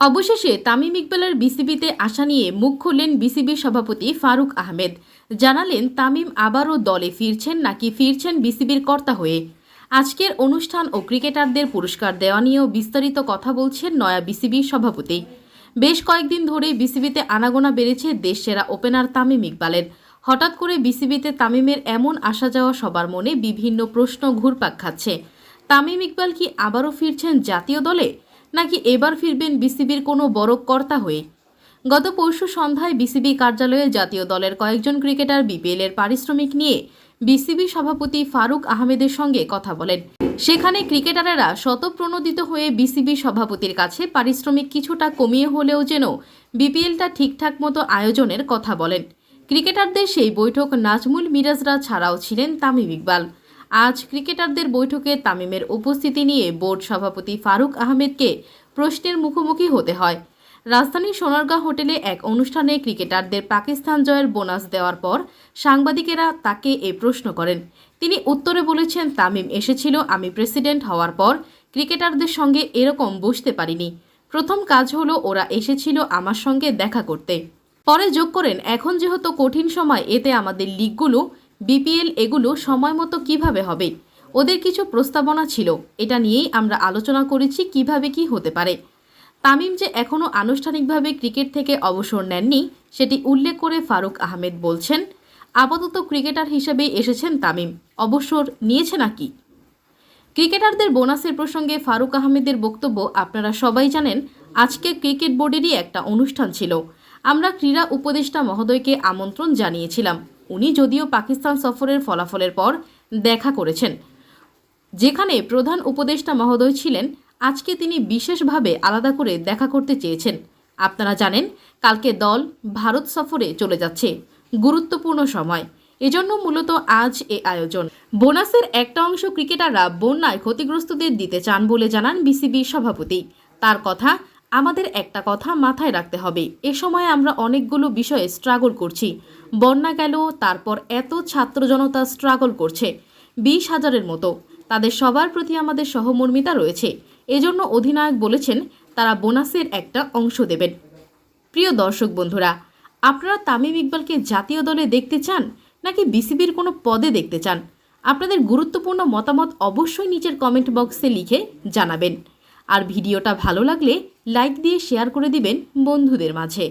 অবশেষে তামিম ইকবালের বিসিবিতে আসা নিয়ে মুখ খুললেন বিসিবির সভাপতি ফারুক আহমেদ। জানালেন, তামিম আবারও দলে ফিরছেন নাকি ফিরছেন বিসিবির কর্তা হয়ে। আজকের অনুষ্ঠান ও ক্রিকেটারদের পুরস্কার দেওয়া নিয়েও বিস্তারিত কথা বলছেন নয়া বিসিবির সভাপতি। বেশ কয়েকদিন ধরেই বিসিবিতে আনাগোনা বেড়েছে দেশসেরা ওপেনার তামিম ইকবালের। হঠাৎ করে বিসিবিতে তামিমের এমন আসা যাওয়া সবার মনে বিভিন্ন প্রশ্ন ঘুরপাক খাচ্ছে। তামিম ইকবাল কি আবারও ফিরছেন জাতীয় দলে? নাকি এবার ফিরবেন বিসিবির কোনো বড় কর্তা হয়ে? গত পরশু সন্ধ্যায় বিসিবি কার্যালয়ে জাতীয় দলের কয়েকজন ক্রিকেটার বিপিএল এর পারিশ্রমিক নিয়ে বিসিবি সভাপতি ফারুক আহমেদের সঙ্গে কথা বলেন। সেখানে ক্রিকেটারেরা শতপ্রণোদিত হয়ে বিসিবি সভাপতির কাছে পারিশ্রমিক কিছুটা কমিয়ে হলেও যেন বিপিএলটা ঠিকঠাক মতো আয়োজনের কথা বলেন। ক্রিকেটারদের সেই বৈঠক নাজমুল মিরাজরা ছাড়াও ছিলেন তামিম ইকবাল। আজ ক্রিকেটারদের বৈঠকে তামিমের উপস্থিতি নিয়ে বোর্ড সভাপতি ফারুক আহমেদকে প্রশ্নের মুখোমুখি হতে হয়। রাজধানীর সোনারগাঁ হোটেলে এক অনুষ্ঠানে ক্রিকেটারদের পাকিস্তান জয়ের বোনাস দেওয়ার পর সাংবাদিকেরা তাকে এ প্রশ্ন করেন। তিনি উত্তরে বলেছেন, তামিম এসেছিল, আমি প্রেসিডেন্ট হওয়ার পর ক্রিকেটারদের সঙ্গে এরকম বসতে পারিনি। প্রথম কাজ হলো ওরা এসেছিল আমার সঙ্গে দেখা করতে। পরে যোগ করেন, এখন যেহেতু কঠিন সময়, এতে আমাদের লিগগুলো বিপিএল এগুলো সময় মতো কীভাবে হবে? ওদের কিছু প্রস্তাবনা ছিল। এটা নিয়েই আমরা আলোচনা করেছি কীভাবে কি হতে পারে। তামিম যে এখনও আনুষ্ঠানিকভাবে ক্রিকেট থেকে অবসর নেননি, সেটি উল্লেখ করে ফারুক আহমেদ বলছেন, আপাতত ক্রিকেটার হিসেবে এসেছেন তামিম। অবসর নিয়েছে নাকি? ক্রিকেটারদের বোনাসের প্রসঙ্গে ফারুক আহমেদের বক্তব্য আপনারা সবাই জানেন, আজকে ক্রিকেট বোর্ডেরই একটা অনুষ্ঠান ছিল। আমরা ক্রীড়া উপদেষ্টা মহোদয়কে আমন্ত্রণ জানিয়েছিলাম। উনি যদিও পাকিস্তান সফরের ফলাফলের পর দেখা করেছেন। যেখানে প্রধান উপদেষ্টা মহোদয় ছিলেন, আজকে তিনি বিশেষভাবে আলাদা করে দেখা করতে চেয়েছেন। আপনারা জানেন, কালকে দল ভারত সফরে চলে যাচ্ছে। গুরুত্বপূর্ণ সময়। এজন্য মূলত আজ এ আয়োজন। বোনাসের একটা অংশ ক্রিকেটাররা বন্যায় ক্ষতিগ্রস্তদের দিতে চান বলে জানান বিসিবির সভাপতি। তার কথা আমাদের একটা কথা মাথায় রাখতে হবে। এ সময় আমরা অনেকগুলো বিষয়ে স্ট্রাগল করছি। বন্যা গেল, তারপর এত ছাত্র জনতা স্ট্রাগল করছে। বিশ হাজারের মতো। তাদের সবার প্রতি আমাদের সহমর্মিতা রয়েছে। এজন্য অধিনায়ক বলেছেন, তারা বোনাসের একটা অংশ দেবেন। প্রিয় দর্শক বন্ধুরা, আপনারা তামিম ইকবালকে জাতীয় দলে দেখতে চান, নাকি বিসিবির কোনো পদে দেখতে চান? আপনাদের গুরুত্বপূর্ণ মতামত অবশ্যই নিচের কমেন্ট বক্সে লিখে জানাবেন। আর ভিডিওটা ভালো লাগলে লাইক দিয়ে শেয়ার করে দিবেন বন্ধুদের মাঝে।